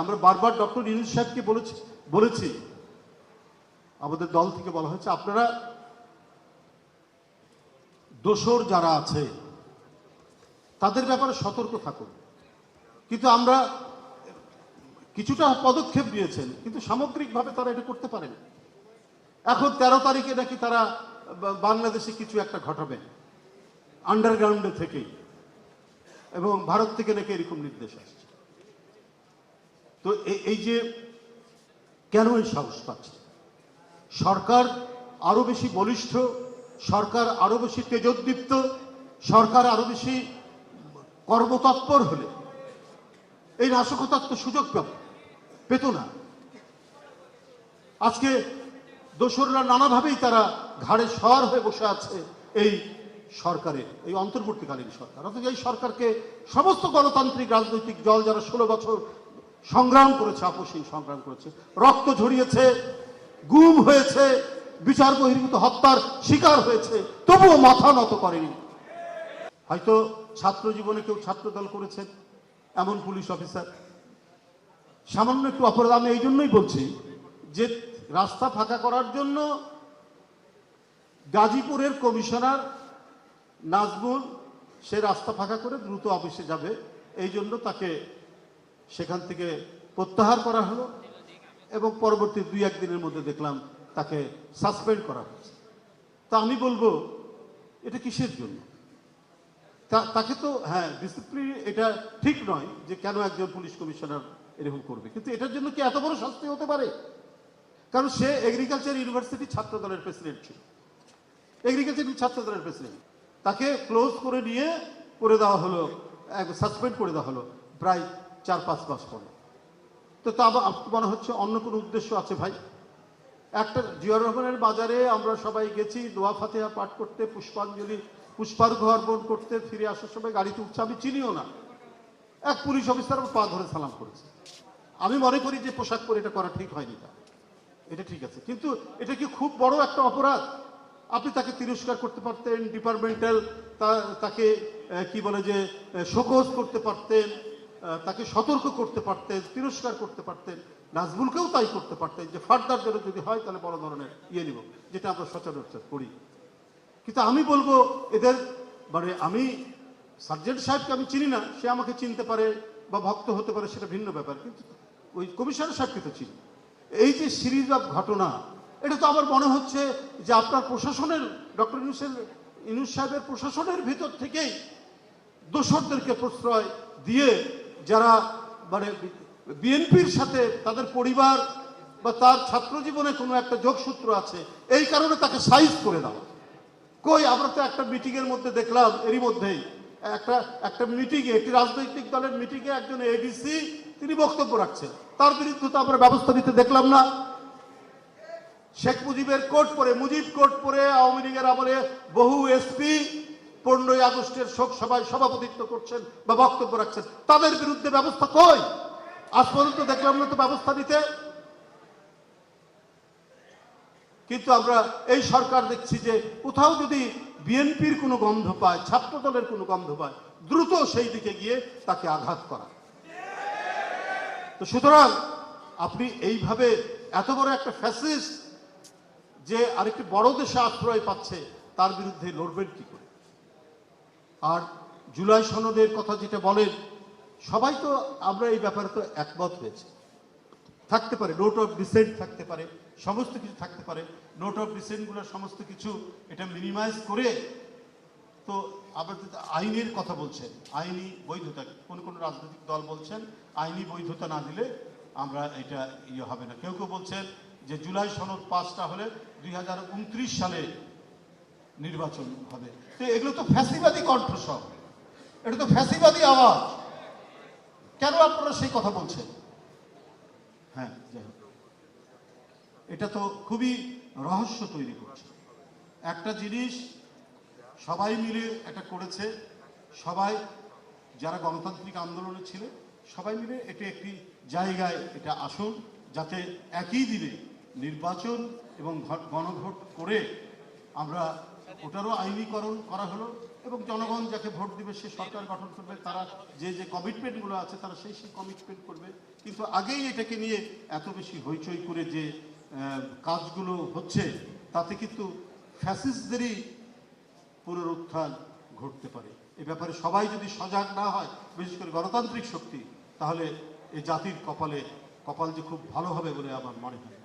আমরা বারবার ডক্টর ইউনুস সাহেবকে বলেছি বলেছি, আমাদের দল থেকে বলা হয়েছে, আপনারা দোসর যারা আছে, তাদের ব্যাপারে সতর্ক থাকুন। কিন্তু আমরা কিছুটা পদক্ষেপ নিয়েছেন, কিন্তু সামগ্রিকভাবে তারা এটা করতে পারেন। এখন তেরো তারিখে নাকি তারা বাংলাদেশে কিছু একটা ঘটাবে আন্ডারগ্রাউন্ডে থেকেই। এবং ভারত থেকে নাকি এরকম নির্দেশ আসছে। তো এই- যে কেন এই সাহস পাচ্ছে? সরকার আরও বেশি বলিষ্ঠ, সরকার আরও বেশি তেজোদ্দীপ্ত, সরকার আরও বেশি কর্মতৎপর হলে এই নাশকতার তো সুযোগ পেত না। আজকে দোসররা নানাভাবেই তারা ঘাড়ে সর হয়ে বসে আছে এই সরকারের, এই অন্তর্বর্তীকালীন সরকার। অথচ এই সরকারকে সমস্ত গণতান্ত্রিক রাজনৈতিক দল যারা ষোলো বছর সংগ্রাম করেছে আপসীন সংগ্রাম করেছে। রক্ত ঝরিয়েছে, গুম হয়েছে, বিচার বহির্ভূত হত্যার শিকার হয়েছে, তবুও মাথা নত করেনি। হয়তো ছাত্র জীবনে কেউ ছাত্রদল করেছেন এমন পুলিশ অফিসার। সামান্য একটু অপরাধ, আমি এই জন্যই বলছি যে রাস্তা ফাঁকা করার জন্য গাজীপুরের কমিশনার নাজমুল সে রাস্তা ফাঁকা করে দ্রুত অফিসে যাবে, এই জন্য তাকে সেখান থেকে প্রত্যাহার করা হলো এবং পরবর্তী দুই একদিনের মধ্যে দেখলাম তাকে সাসপেন্ড করা হয়েছে। তা আমি বলব, এটা কিসের জন্য? তাকে তো হ্যাঁ ডিসিপ্লিন এটা ঠিক নয় যে কেন একজন পুলিশ কমিশনার এরকম করবে। কিন্তু এটার জন্য কি এত বড় শাস্তি হতে পারে? কারণ সে এগ্রিকালচার ইউনিভার্সিটি ছাত্র দলের প্রেসিডেন্ট ছিল। এগ্রিকালচার ছাত্র দলের প্রেসিডেন্ট তাকে ক্লোজ করে নিয়ে, করে দেওয়া হলো সাসপেন্ড করে দেওয়া হলো। প্রায় চার পাঁচ মাস পরে। তো তা মনে হচ্ছে অন্য কোনো উদ্দেশ্য আছে ভাই? একটা জিয়া রহমানের বাজারে আমরা সবাই গেছি, দোয়া ফাতেহা পাঠ করতে, পুষ্পাঞ্জলি, পুষ্পার্ঘ অর্পণ করতে, ফিরে আসার সময় গাড়িতে উঠছে আমি চিনিও না। এক পুলিশ অফিসার আমার পা ধরে সালাম করেছে। আমি মনে করি যে পোশাক পরে এটা করা ঠিক হয়নি তা এটা ঠিক আছে। কিন্তু এটা কি খুব বড় একটা অপরাধ? আপনি তাকে তিরস্কার করতে পারতেন ডিপার্টমেন্টাল তাকে কি বলে যে শোকজ করতে পারতেন তাকে সতর্ক করতে পারতেন, তিরস্কার করতে পারতেন নাজবুলকেও তাই করতে পারতেন যে ফার্দার যেন যদি হয় তাহলে বড় ধরনের ইয়ে নিব, যেটা আমরা সচরাচর করি। কিন্তু আমি বলব, এদের মানে আমি সার্জেন্ট সাহেবকে আমি চিনি না, সে আমাকে চিনতে পারে বা ভক্ত হতে পারে, সেটা ভিন্ন ব্যাপার, কিন্তু ওই কমিশনার সাহেবকে তো চিনি। এই যে সিরিজ অফ ঘটনা, এটা তো আমার মনে হচ্ছে যে আপনার প্রশাসনের, ডক্টর ইউনুসের ইউনুস সাহেবের প্রশাসনের ভিতর থেকেই দোসরদেরকে প্রশ্রয় দিয়ে যারা মানে বিএনপির সাথে তাদের পরিবার বা তার ছাত্র জীবনে কোনো একটা যোগসূত্র আছে, এই কারণে তাকে সাইজ করে দেওয়া। কই, আমরা তো একটা মিটিংয়ের মধ্যে দেখলাম, এরই মধ্যেই একটা একটা মিটিংয়ে, একটি রাজনৈতিক দলের মিটিংয়ে একজন এডিসি তিনি বক্তব্য রাখছেন। তার বিরুদ্ধে তো আমরা ব্যবস্থা নিতে দেখলাম না। শেখ মুজিবের কোর্ট পরে, মুজিব কোর্ট পরে আওয়ামী লীগের আমলে বহু এসপি পনেরোই আগস্টের শোক সভায় সভাপতিত্ব করছেন বা বক্তব্য রাখছেন, তাদের বিরুদ্ধে ব্যবস্থা কই? আজ পর্যন্ত দেখলাম না তো ব্যবস্থা নিতে। কিন্তু আমরা এই সরকার দেখছি যে কোথাও যদি বিএনপির কোনো গন্ধ পায় ছাত্র দলের কোনো গন্ধ পায়, দ্রুত সেই দিকে গিয়ে তাকে আঘাত করা। তো সুতরাং আপনি এইভাবে এত বড় একটা ফ্যাসিস্ট যে আরেকটি বড় দেশে আশ্রয় পাচ্ছে, তার বিরুদ্ধে লড়বেন কি করে? আর জুলাই সনদের কথা যেটা বলেন, সবাই তো আমরা এই ব্যাপারে তো একমত হয়েছে। থাকতে পারে নোট অফ ডিসেন্ট থাকতে পারে, সমস্ত কিছু থাকতে পারে নোট অফ ডিসেন্টগুলো সমস্ত কিছু এটা মিনিমাইজ করে তো আবার আইনের কথা বলছেন, আইনি বৈধতা, কোন কোন রাজনৈতিক দল বলছেন, আইনি বৈধতা না দিলে আমরা এটা ইয়ে হবে না। কেউ কেউ বলছেন যে জুলাই সনদ পাঁচটা হলে দুই হাজার উনত্রিশ সালে নির্বাচন হবে। তো এগুলো তো ফ্যাসিবাদী কণ্ঠস্বর এটা তো ফ্যাসিবাদী আওয়াজ। কেন আপনারা সেই কথা বলছেন? হ্যাঁ। এটা তো খুবই রহস্য তৈরি করছে। একটা জিনিস সবাই মিলে এটা করেছে। সবাই যারা গণতান্ত্রিক আন্দোলনে ছিল, সবাই মিলে এটা একটি জায়গায় এটা আসুন, যাতে একই দিনে নির্বাচন এবং গণভোট করে আমরা ওটারও আইনীকরণ করা হলো এবং জনগণ যাকে ভোট দিবে সে সরকার গঠন করবে, তারা যে যে কমিটমেন্টগুলো আছে তারা সেই সেই কমিটমেন্ট করবে কিন্তু আগেই এটাকে নিয়ে এত বেশি হইচই করে যে কাজগুলো হচ্ছে, তাতে কিন্তু ফ্যাসিসদেরই পুনরুত্থান ঘটতে পারে এ ব্যাপারে সবাই যদি সজাগ না হয়, বিশেষ করে গণতান্ত্রিক শক্তি, তাহলে এই জাতির কপালে, কপাল যে খুব ভালো হবে বলে আমার মনে হয়।